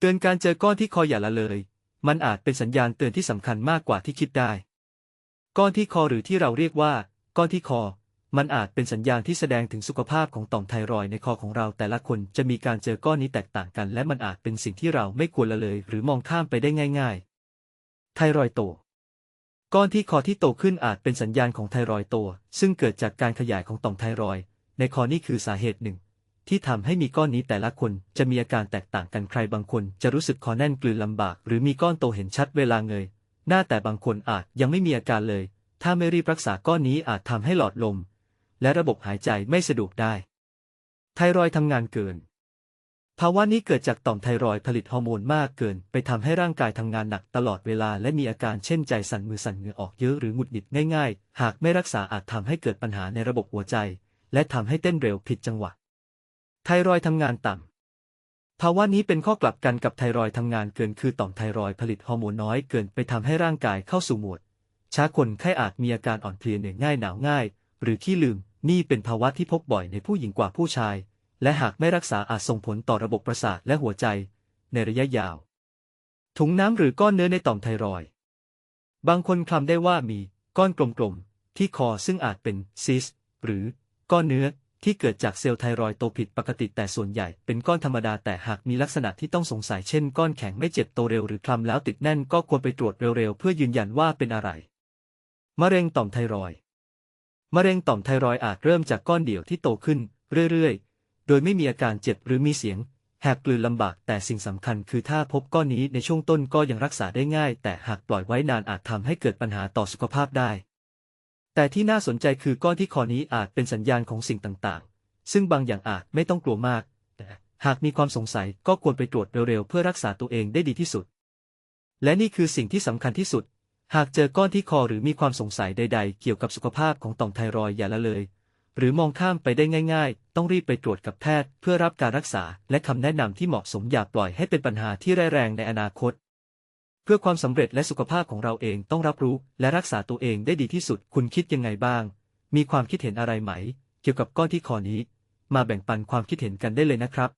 เตือนการเจอก้อนที่คออย่าละเลย มันอาจเป็นสัญญาณเตือนที่สำคัญมากกว่าที่คิดได้ ก้อนที่คอหรือที่เราเรียกว่า ก้อนที่คอ มันอาจเป็นสัญญาณที่แสดงถึงสุขภาพของต่อมไทรอยด์ในคอของเรา แต่ละคนจะมีการเจอก้อนนี้แตกต่างกัน และมันอาจเป็นสิ่งที่เราไม่ควรละเลย หรือมองข้ามไปได้ง่าย ๆ ไทรอยโต ก้อนที่คอที่โตขึ้นอาจเป็นสัญญาณของไทรอยโต ซึ่งเกิดจากการขยายของต่อมไทรอยด์ในคอนี่คือสาเหตุหนึ่ง ที่ทำให้มีก้อนนี้แต่ละคนจะมีอาการแตกต่างกันใครบางคนจะรู้สึกคอแน่นกลืนลำบาก หรือมีก้อนโตเห็นชัดเวลาเงย หน้าแต่บางคนอาจยังไม่มีอาการเลย ถ้าไม่รีบรักษาก้อนนี้อาจทำให้หลอดลม และระบบหายใจไม่สะดวกได้ ไทรอยด์ทำงานเกิน ภาวะนี้เกิดจากต่อมไทรอยด์ผลิตฮอร์โมนมากเกิน ไปทำให้ร่างกายทำงานหนักตลอดเวลา และมีอาการเช่นใจสั่นมือสั่นเหงื่อออกเยอะหรือหงุดหงิดง่าย ๆ หากไม่รักษาอาจทำให้เกิดปัญหาในระบบหัวใจ และทำให้เต้นเร็วผิดจังหวะ ไทรอยด์ทำงานต่ำภาวะนี้เป็นข้อกลับกันกับไทรอยด์ทำงานเกิน คือต่อมไทรอยด์ผลิตฮอร์โมนน้อยเกินไปทำให้ร่างกายเข้าสู่โหมดช้าคนไข้อาจมีอาการอ่อนเพลียเหนื่อยง่ายหนาวง่าย หรือขี้ลืม นี่เป็นภาวะที่พบบ่อยในผู้หญิงกว่าผู้ชาย และหากไม่รักษาอาจส่งผลต่อระบบประสาทและหัวใจ ในระยะยาว ถุงน้ำหรือก้อนเนื้อในต่อมไทรอยด์บางคนคลำได้ว่ามีก้อนกลมๆที่คอซึ่งอาจเป็นซิสหรือก้อนเนื้อ ที่เกิดจากเซลล์ไทรอยโตผิดปกติแต่ส่วนใหญ่เป็นก้อนธรรมดาแต่หากมีลักษณะที่ต้องสงสัยเช่นก้อนแข็งไม่เจ็บโตเร็วหรือคลำแล้วติดแน่นก็ควรไปตรวจเร็วๆ เพื่อยืนยันว่าเป็นอะไร มะเร็งต่อมไทรอย์มะเร็งต่อมไทรอย์อาจเริ่มจากก้อนเดี่ยวที่โตขึ้นเรื่อยๆ โดยไม่มีอาการเจ็บหรือมีเสียง แหบกลืนลำบากแต่สิ่งสำคัญคือถ้าพบก้อนนี้ในช่วงต้นก็ยังรักษาได้ง่าย แต่หากปล่อยไว้นานอาจทำให้เกิดปัญหาต่อสุขภาพได้ แต่ที่น่าสนใจคือก้อนที่คอนี้อาจเป็นสัญญาณของสิ่งต่างๆ ซึ่งบางอย่างอาจไม่ต้องกลัวมาก แต่หากมีความสงสัยก็ควรไปตรวจเร็วๆ เพื่อรักษาตัวเองได้ดีที่สุด และนี่คือสิ่งที่สำคัญที่สุด หากเจอก้อนที่คอหรือมีความสงสัยใด ๆ เกี่ยวกับสุขภาพของต่อมไทรอยด์อย่าละเลย หรือมองข้ามไปได้ง่าย ๆ ต้องรีบไปตรวจกับแพทย์ เพื่อรับการรักษา และคำแนะนำที่เหมาะสมอย่าปล่อยให้เป็นปัญหาที่ร้ายแรงในอนาคต เพื่อความสำเร็จและสุขภาพของเราเองต้องรับรู้ และรักษาตัวเองได้ดีที่สุด คุณคิดยังไงบ้าง มีความคิดเห็นอะไรไหม เกี่ยวกับก้อนที่คอนี้ มาแบ่งปันความคิดเห็นกันได้เลยนะครับ